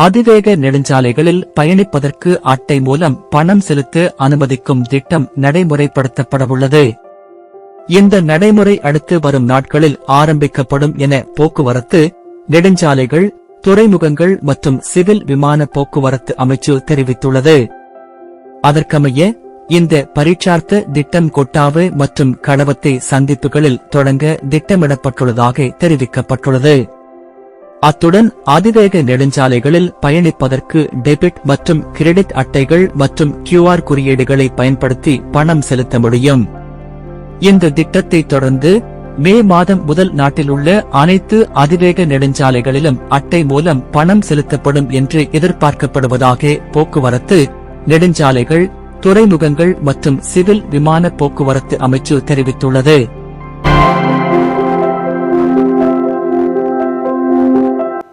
அதிவேக நெடுஞ்சாலைகளில் பயணிப்பதற்கு அட்டை மூலம் பணம் செலுத்த அனுமதிக்கும் திட்டம் நடைமுறைப்படுத்தப்படவுள்ளது. இந்த நடைமுறை அடுத்து வரும் நாட்களில் ஆரம்பிக்கப்படும் என போக்குவரத்து நெடுஞ்சாலைகள் துறைமுகங்கள் மற்றும் சிவில் விமான போக்குவரத்து அமைச்சு தெரிவித்துள்ளது. அதற்கமைய இந்த பரீட்சார்த்த திட்டம் கொட்டாவு மற்றும் களவத்தை சந்திப்புகளில் தொடங்க திட்டமிடப்பட்டுள்ளதாக தெரிவிக்கப்பட்டுள்ளது. அத்துடன் அதிவேக நெடுஞ்சாலைகளில் பயணிப்பதற்கு டெபிட் மற்றும் கிரெடிட் அட்டைகள் மற்றும் கியூஆர் குறியீடுகளை பயன்படுத்தி பணம் செலுத்த முடியும். இந்த திட்டத்தை தொடர்ந்து மே மாதம் முதல் நாட்டில் உள்ள அனைத்து அதிவேக நெடுஞ்சாலைகளிலும் அட்டை மூலம் பணம் செலுத்தப்படும் என்று எதிர்பார்க்கப்படுவதாக போக்குவரத்து நெடுஞ்சாலைகள் துறைமுகங்கள் மற்றும் சிவில் விமான போக்குவரத்து அமைச்சு தெரிவித்துள்ளது.